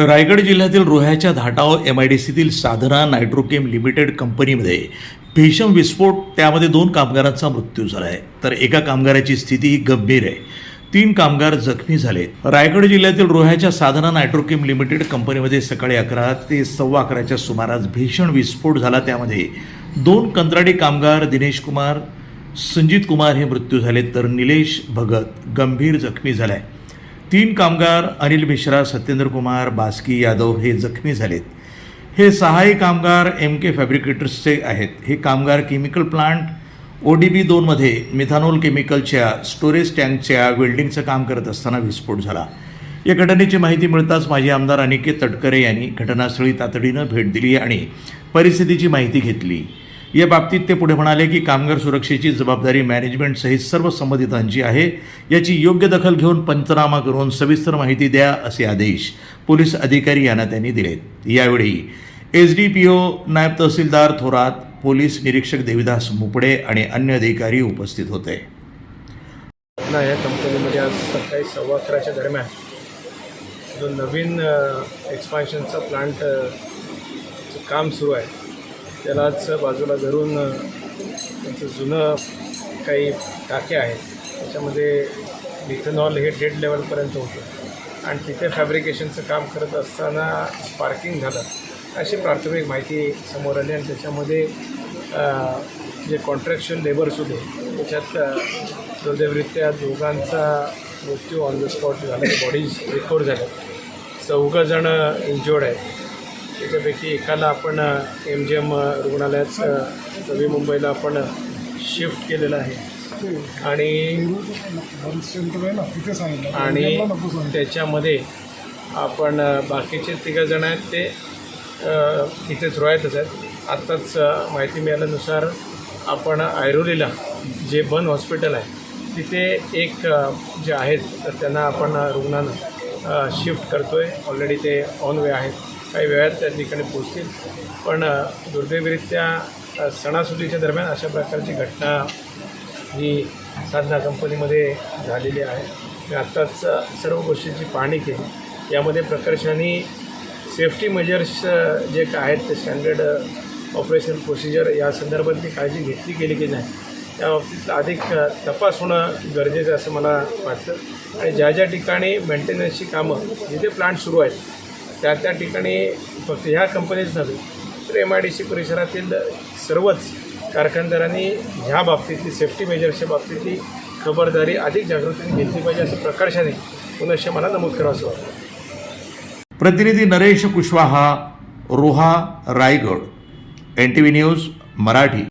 तर रायगड जिल्ह्यातील रोह्याच्या धाटाव एम आय डी सीतील साधना नायट्रोकेम लिमिटेड कंपनीमध्ये भीषण विस्फोट त्यामध्ये दोन कामगारांचा मृत्यू झाला आहे तर एका कामगाराची स्थिती गंभीर आहे. तीन कामगार जखमी झाले रायगड जिल्ह्यातील रोह्याच्या साधना नायट्रोकेम लिमिटेड कंपनीमध्ये सकाळी अकरा ते सव्वा अकराच्या सुमारास भीषण विस्फोट झाला. त्यामध्ये दोन कंत्राटी कामगार दिनेश कुमार संजित कुमार हे मृत्यू झाले. तर निलेश भगत गंभीर जखमी झाला आहे तीन कामगार अनिल मिश्रा सत्येंद्र कुमार बास्की यादव हे जखमी झालेत. हे सहाही कामगार एम के फॅब्रिकेटर्सचे आहेत. हे कामगार chemical plant O D B दोनमध्ये मिथानोल केमिकलच्या स्टोरेज टँकच्या वेल्डिंगचं काम करत असताना विस्फोट झाला. या घटनेची माहिती मिळताच माजी आमदार अनिकेत तटकरे यांनी घटनास्थळी तातडीनं भेट दिली आणि परिस्थितीची माहिती घेतली. या बाबतीत ते पुढे म्हणाले की कामगार सुरक्षेची जबाबदारी मॅनेजमेंट सहित सर्व संबंधितांची आहे. याची योग्य दखल घेऊन पंचनामा करून सविस्तर माहिती द्या असे आदेश पोलीस अधिकारी यांना त्यांनी दिलेत. यावेळी एस डी पी ओ नायब तहसीलदार थोरात पोलीस निरीक्षक देविदास मुपडे आणि अन्य अधिकारी उपस्थित होते. ना या कंपनीमध्ये आज सकाळी सव्वा अकराच्या दरम्यान जो नवीन एक्सपान्शनचा प्लांट काम सुरू आहे. त्यालाच बाजूला धरून त्यांचं जुनं काही टाके आहेत त्याच्यामध्ये मिथेनॉल हे डेड लेवलपर्यंत होतं. आणि तिथे फॅब्रिकेशनचं काम करत असताना स्पार्किंग झालं. अशी प्राथमिक माहिती समोर आली आणि त्याच्यामध्ये जे कॉन्ट्रॅक्शन लेबर्स होते त्याच्यात दुर्दैवरित्या दोघांचा मृत्यू ऑन द स्पॉट झाला. बॉडीज रिकवर झाल्या चौघं जण इंज्युअर्ड आहेत. त्याच्यापैकी एकाला आपण एम जी एम रुग्णालयात नवी मुंबईला आपण शिफ्ट केलेलं आहे. आणि आणि त्याच्यामध्ये आपण बाकीचे तिघं जण आहेत ते इथेच रोयातच आहेत. आत्ताच माहिती मिळाल्यानुसार आपण ऐरोलीला जे बन हॉस्पिटल आहे तिथे एक जे आहेत तर त्यांना आपण रुग्णांना शिफ्ट करतो आहे ऑलरेडी ते ऑन वे आहेत. काही वेळात त्या ठिकाणी पोचतील पण अ, दुर्दैवरित्या सणासुदीच्या दरम्यान अशा प्रकारची घटना ही साधना कंपनीमध्ये झालेली आहे. मी आत्ताच सर्व गोष्टींची पाहणी केली. यामध्ये प्रकर्षाने सेफ्टी मेजर्स जे काय आहेत ते स्टँडर्ड ऑपरेशन प्रोसिजर या संदर्भातली काळजी घेतली गेली की नाही त्या बाबतीत अधिक तपास होणं गरजेचं असं मला वाटतं. आणि ज्या ज्या ठिकाणी मेंटेनन्सची कामं जिथे प्लांट सुरू आहेत त्या त्या ठिकाणी फक्त ह्या कंपनीच नव्हे तर एम आय डी सी परिसरातील सर्वच कारखानदारांनी ह्या बाबतीतली सेफ्टी मेजर्सच्या बाबतीतली खबरदारी अधिक जागृतीने घेतली पाहिजे असं प्रकर्षाने पुनश्च मला नमूद करावं असं वाटतं. प्रतिनिधी Naresh Kushwaha Roha Raigad N T V news Marathi.